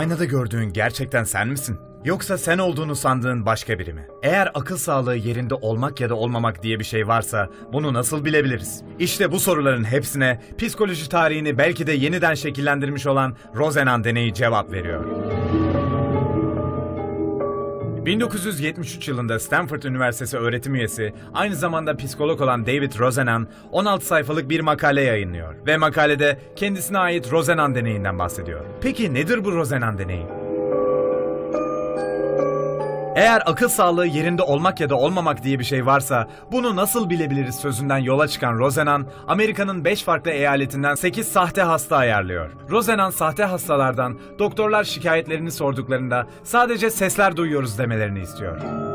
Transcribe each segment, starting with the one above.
aynada gördüğün gerçekten sen misin? Yoksa sen olduğunu sandığın başka biri mi? Eğer akıl sağlığı yerinde olmak ya da olmamak diye bir şey varsa bunu nasıl bilebiliriz? İşte bu soruların hepsine psikoloji tarihini belki de yeniden şekillendirmiş olan Rosenan deneyi cevap veriyor. 1973 yılında Stanford Üniversitesi öğretim üyesi, aynı zamanda psikolog olan David Rosenan, 16 sayfalık bir makale yayınlıyor ve makalede kendisine ait Rosenan deneyinden bahsediyor. Peki nedir bu Rosenan deneyi? Eğer akıl sağlığı yerinde olmak ya da olmamak diye bir şey varsa bunu nasıl bilebiliriz sözünden yola çıkan Rosenan, Amerika'nın 5 farklı eyaletinden 8 sahte hasta ayarlıyor. Rosenan sahte hastalardan doktorlar şikayetlerini sorduklarında sadece sesler duyuyoruz demelerini istiyor.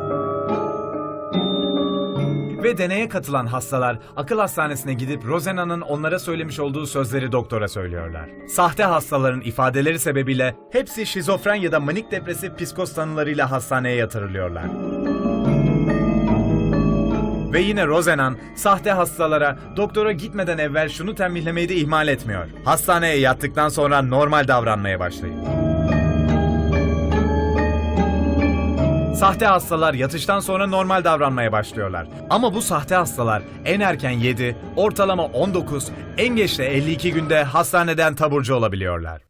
Ve deneye katılan hastalar akıl hastanesine gidip Rosena'nın onlara söylemiş olduğu sözleri doktora söylüyorlar. Sahte hastaların ifadeleri sebebiyle hepsi şizofren ya da manik depresif psikos tanılarıyla hastaneye yatırılıyorlar. Ve yine Rosenan, sahte hastalara doktora gitmeden evvel şunu tembihlemeyi de ihmal etmiyor. Hastaneye yattıktan sonra normal davranmaya başlayın. Sahte hastalar yatıştan sonra normal davranmaya başlıyorlar. Ama bu sahte hastalar en erken 7, ortalama 19, en geç de 52 günde hastaneden taburcu olabiliyorlar.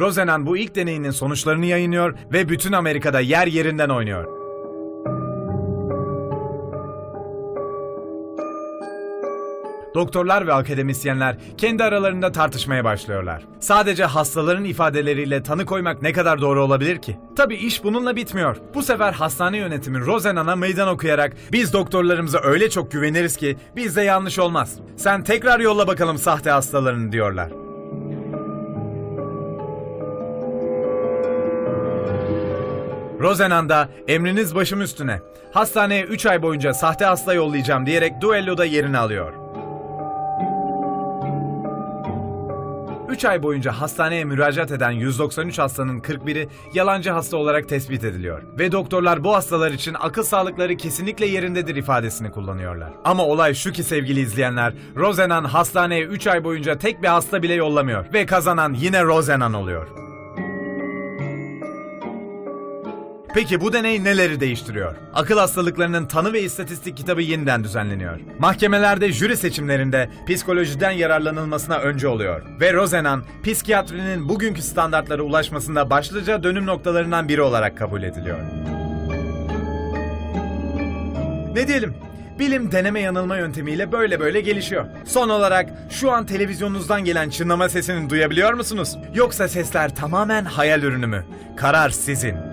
Rosenan bu ilk deneyinin sonuçlarını yayınlıyor ve bütün Amerika'da yer yerinden oynuyor. Doktorlar ve akademisyenler kendi aralarında tartışmaya başlıyorlar. Sadece hastaların ifadeleriyle tanı koymak ne kadar doğru olabilir ki? Tabii iş bununla bitmiyor. Bu sefer hastane yönetimi Rosenan'a meydan okuyarak biz doktorlarımıza öyle çok güveniriz ki bizde yanlış olmaz. Sen tekrar yolla bakalım sahte hastalarını diyorlar. Rosenan da emriniz başım üstüne. Hastaneye 3 ay boyunca sahte hasta yollayacağım diyerek duelloda yerini alıyor. 3 ay boyunca hastaneye müracaat eden 193 hastanın 41'i yalancı hasta olarak tespit ediliyor. Ve doktorlar bu hastalar için akıl sağlıkları kesinlikle yerindedir ifadesini kullanıyorlar. Ama olay şu ki sevgili izleyenler, Rosenan hastaneye 3 ay boyunca tek bir hasta bile yollamıyor. Ve kazanan yine Rosenan oluyor. Peki bu deney neleri değiştiriyor? Akıl hastalıklarının tanı ve istatistik kitabı yeniden düzenleniyor. Mahkemelerde jüri seçimlerinde psikolojiden yararlanılmasına önce oluyor. Ve Rosenan, psikiyatrinin bugünkü standartlara ulaşmasında başlıca dönüm noktalarından biri olarak kabul ediliyor. Ne diyelim? Bilim deneme yanılma yöntemiyle böyle böyle gelişiyor. Son olarak şu an televizyonunuzdan gelen çınlama sesini duyabiliyor musunuz? Yoksa sesler tamamen hayal ürünü mü? Karar sizin.